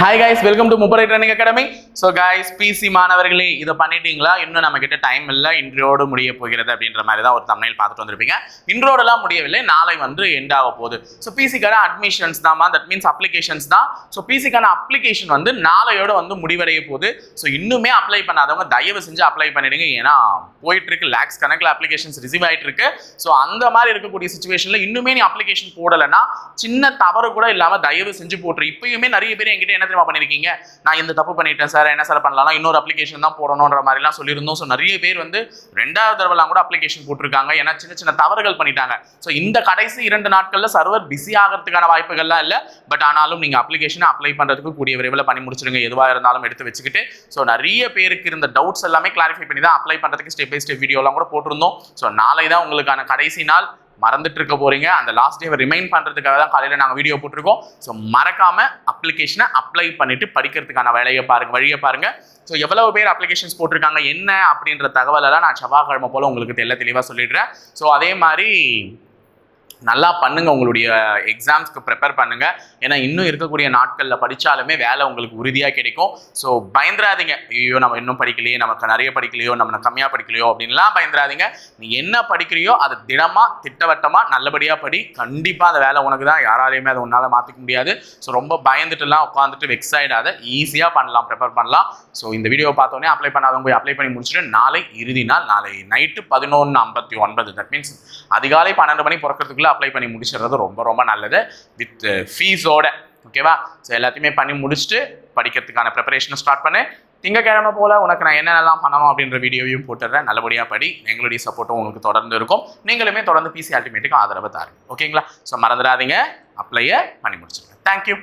Hi guys welcome to Mupparai training academy so guys PC மாணவர்களே இதை பண்ணிட்டீங்களா? இன்னும் நம்ம கிட்ட டைம் இல்லை இன்றோடு முடிய போகிறது அப்படின்ற மாதிரி தான் ஒரு தமிழில் பார்த்துட்டு வந்திருப்பீங்க. இன்றோடலாம் முடியவில்லை நாளை வந்து எண்ட் ஆக போகுது. ஸோ பிசிக்கான அட்மிஷன்ஸ் தான் தட் மீன்ஸ் அப்ளிகேஷன்ஸ் தான். ஸோ பிசிக்கான அப்ளிகேஷன் வந்து நாளையோட வந்து முடிவடைய போகுது. ஸோ இன்னுமே அப்ளை பண்ணாதவங்க தயவு செஞ்சு அப்ளை பண்ணிடுங்க. ஏன்னா போயிட்டு இருக்கு லேக்ஸ் கணக்கில் அப்ளிகேஷன்ஸ் ரிசீவ் ஆகிட்டு இருக்கு ஸோ அந்த மாதிரி இருக்கக்கூடிய சுச்சுவேஷனில் இன்னுமே நீ அப்ளிகேஷன் போடலைன்னா சின்ன தவறு கூட இல்லாமல் தயவு செஞ்சு போட்டுரு. இப்பயுமே நிறைய பேர் என்கிட்ட என்ன தெரியுமா பண்ணியிருக்கீங்க நான் இந்த தப்பு பண்ணிட்டேன் சார் என்ன சார் பண்ணலாம் இன்னொரு அப்ளிகேஷன் தான் போடணுன்ற மாதிரிலாம் சொல்லியிருந்தோம். ஸோ நிறைய பேர் வந்து ரெண்டாவது தடவைலாம் கூட அப்ளிகேஷன் போட்டிருக்காங்க. ஏன்னா சின்ன சின்ன தவறுகள் பண்ணிட்டாங்க. ஸோ இந்த கடைசி இரண்டு நாட்களில் சர்வர் பிஸி ஆகிறதுக்கான வாய்ப்புகள்லாம் இல்லை. பட் ஆனாலும் நீங்கள் அப்ளிகேஷனை அப்ளை பண்ணுறதுக்கு கூடிய விரைவில் பண்ணி முடிச்சிடுங்க எதுவாக இருந்தாலும் எடுத்து வச்சுக்கிட்டு. ஸோ நிறைய பேருக்கு இருந்த டவுட்ஸ் எல்லாமே கிளாரிஃபை பண்ணி தான் அப்ளை பண்ணுறதுக்கு ஸ்டெப் பை ஸ்டெப் வீடியோலாம் கூட போட்டிருந்தோம். ஸோ நாளை தான் உங்களுக்கான கடைசி நாள். மறந்துட்டு இருக்க போறீங்க. அந்த லாஸ்ட் டே ரிமைண்ட் பண்றதுக்காக தான் காலையில நாங்க வீடியோ போட்டிருக்கோம். ஸோ மறக்காம அப்ளிகேஷனை அப்ளை பண்ணிட்டு படிக்கிறதுக்கான வேலையை பாருங்க வழியை பாருங்க. ஸோ எவ்வளவு பேர் அப்ளிகேஷன்ஸ் போட்டிருக்காங்க என்ன அப்படின்ற தகவலெல்லாம் நான் செவ்வாய்க்கிழமை போல உங்களுக்கு தெல்ல தெளிவாக சொல்லிடுறேன். ஸோ அதே மாதிரி நல்லா பண்ணுங்க உங்களுடைய எக்ஸாம்ஸ்க்கு ப்ரிப்பேர் பண்ணுங்க. ஏன்னா இன்னும் இருக்கக்கூடிய நாட்களில் படித்தாலுமே வேலை உங்களுக்கு உறுதியாக கிடைக்கும். ஸோ பயந்துராதீங்க. ஐயோ நம்ம இன்னும் படிக்கலையே நமக்கு நிறைய படிக்கலையோ நம்ம கம்மியாக படிக்கலையோ அப்படின்லாம் பயந்துராதீங்க. நீ என்ன படிக்கிறியோ அதை திடமாக திட்டவட்டமாக நல்லபடியாக படி. கண்டிப்பாக அந்த வேலை உனக்கு தான். யாராலையுமே அதை உன்னால் மாற்றிக்க முடியாது. ஸோ ரொம்ப பயந்துட்டுலாம் உட்காந்துட்டு வெக்ஸ் ஆகிடாத ஈஸியாக பண்ணலாம் ப்ரிப்பேர் பண்ணலாம். ஸோ இந்த வீடியோ பார்த்தோன்னே அப்ளை பண்ணாதவங்க போய் அப்ளை பண்ணி முடிச்சுட்டு நாளை இறுதி நாள் நாளை நைட்டு பதினொன்று ஐம்பத்தி ஒன்பது. தட் மீன்ஸ் அதிகாலை பன்னெண்டு மணி பிறக்கிறதுக்குள்ள அப்ளை பண்ணி முடிச்சிடுறது ரொம்ப ரொம்ப நல்லது. வித் ஃபீஸோட ஓகேவா ஸோ எல்லாத்தையுமே பண்ணி முடிச்சுட்டு படிக்கிறதுக்கான ப்ரிப்பரேஷனை ஸ்டார்ட் பண்ணு. திங்கக்கிழமை போல் உனக்கு நான் என்னென்னலாம் பண்ணணும் அப்படின்ற வீடியோவையும் போட்டுடுறேன். நல்லபடியாக படி. எங்களுடைய சப்போர்ட்டும் உங்களுக்கு தொடர்ந்து இருக்கும். நீங்களுமே தொடர்ந்து பிசி அல்டிமேட்டுக்கு ஆதரவு தாருங்க. ஓகேங்களா ஸோ மறந்துடாதீங்க. அப்ளையை பண்ணி முடிச்சிருங்க தேங்க்யூ